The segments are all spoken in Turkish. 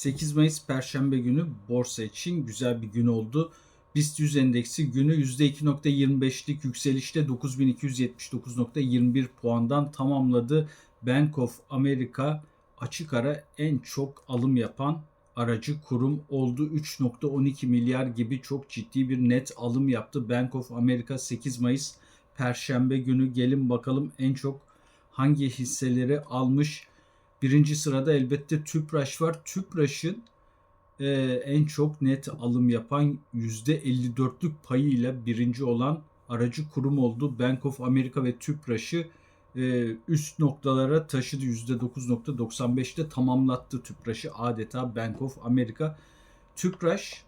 8 Mayıs Perşembe günü borsa için güzel bir gün oldu. BIST 100 endeksi günü %2.25'lik yükselişte 9279.21 puandan tamamladı. Bank of America açık ara en çok alım yapan aracı kurum oldu. 3.12 milyar gibi çok ciddi bir net alım yaptı. Bank of America 8 Mayıs Perşembe günü gelin bakalım en çok hangi hisseleri almış. Birinci sırada elbette Tüpraş var. Tüpraş'ın e, en çok net alım yapan %54'lük payıyla birinci olan aracı kurum oldu. Bank of America ve Tüpraş'ı e, üst noktalara taşıdı. %9.95'te tamamlattı Tüpraş'ı adeta Bank of America. Tüpraş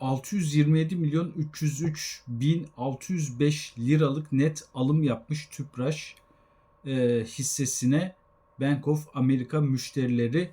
627 milyon 303 bin 605 liralık net alım yapmış Tüpraş e, hissesine Bank of America müşterileri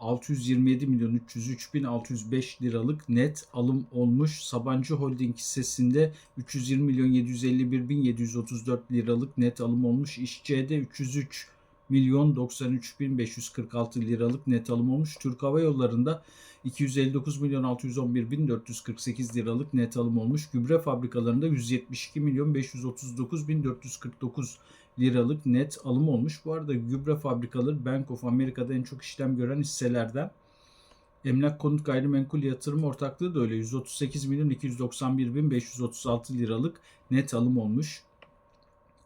627 milyon 303 bin 605 liralık net alım olmuş. Sabancı Holding hissesinde 320 milyon 751 bin 734 liralık net alım olmuş. İşçi'de 303 milyon 93 bin 546 liralık net alım olmuş. Türk Hava Yolları'nda 259 milyon 611 bin 448 liralık net alım olmuş. Gübre fabrikalarında 172 milyon 539 bin 449 liralık net alım olmuş. Bu arada gübre fabrikaları Bank of America'da en çok işlem gören hisselerden. Emlak konut gayrimenkul yatırım ortaklığı da öyle 138 milyon 291 bin 536 liralık net alım olmuş.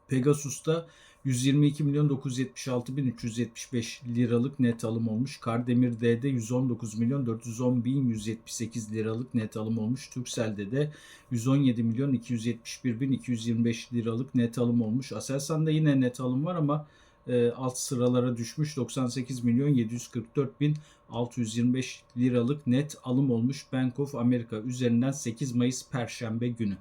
Pegasus'ta 122 milyon 976 bin 375 liralık net alım olmuş. Kardemir D'de 119 milyon 410 bin 178 liralık net alım olmuş. Turkcell'de de 117 milyon 271 bin 225 liralık net alım olmuş. Aselsan'da yine net alım var ama e, alt sıralara düşmüş 98 milyon 744 bin 625 liralık net alım olmuş Bank of America üzerinden 8 Mayıs Perşembe günü.